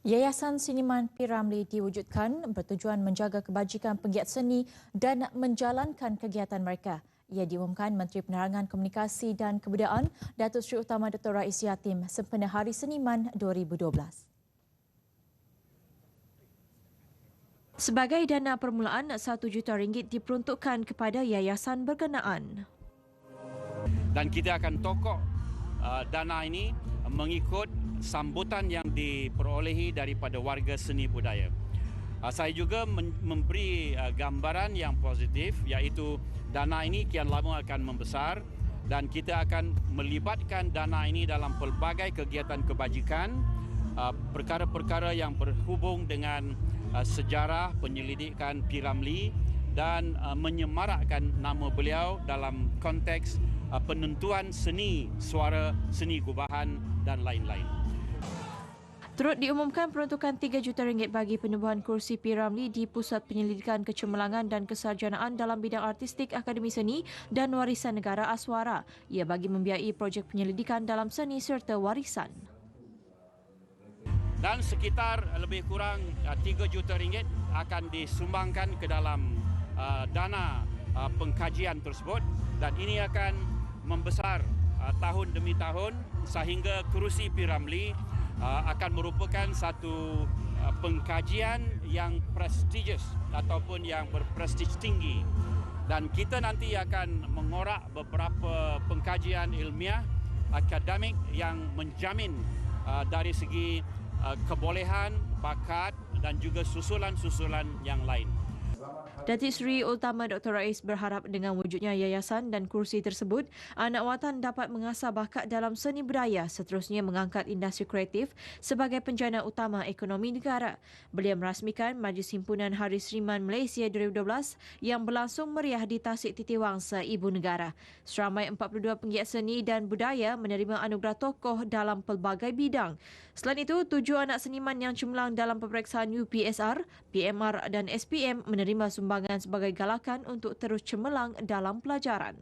Yayasan Siniman P. Ramlee diwujudkan bertujuan menjaga kebajikan penggiat seni dan menjalankan kegiatan mereka. Ia diumumkan Menteri Penerangan Komunikasi dan Kebudayaan Datuk Seri Utama Dr. Rais Yatim sempena Hari Seniman 2012. Sebagai dana permulaan, RM1 juta ringgit diperuntukkan kepada yayasan berkenaan. Dan kita akan tokok uh, dana ini mengikut sambutan yang diperolehi daripada warga seni budaya. Uh, saya juga memberi uh, gambaran yang positif iaitu dana ini kian lama akan membesar dan kita akan melibatkan dana ini dalam pelbagai kegiatan kebajikan uh, perkara-perkara yang berhubung dengan sejarah penyelidikan Piramli dan menyemarakkan nama beliau dalam konteks penentuan seni suara seni gubahan dan lain-lain. Turut diumumkan peruntukan 3 juta ringgit bagi penubuhan kursi P. Ramlee di Pusat Penyelidikan Kecemerlangan dan Kesarjanaan dalam bidang artistik Akademi Seni dan Warisan Negara Aswara. Ia bagi membiayai projek penyelidikan dalam seni serta warisan. Dan sekitar lebih kurang 3 uh, juta ringgit akan disumbangkan ke dalam uh, dana uh, pengkajian tersebut dan ini akan membesar tahun demi tahun sehingga kerusi Piramli uh, akan merupakan satu uh, pengkajian yang prestigious ataupun yang berprestij tinggi dan kita nanti akan mengorak beberapa pengkajian ilmiah akademik yang menjamin uh, dari segi uh, kebolehan, bakat dan juga susulan-susulan yang lain. Datuk Seri Utama Dr. Rais berharap dengan wujudnya yayasan dan kursi tersebut, anak watan dapat mengasah bakat dalam seni budaya seterusnya mengangkat industri kreatif sebagai penjana utama ekonomi negara. Beliau merasmikan Majlis Himpunan Hari Seriman Malaysia 2012 yang berlangsung meriah di Tasik Titiwang seibu negara. Seramai 42 penggiat seni dan budaya menerima anugerah tokoh dalam pelbagai bidang. Selain itu, tujuh anak seniman yang cemerlang dalam peperiksaan UPSR, PMR dan SPM menerima sumbangan sumbangan sebagai galakan untuk terus cemerlang dalam pelajaran.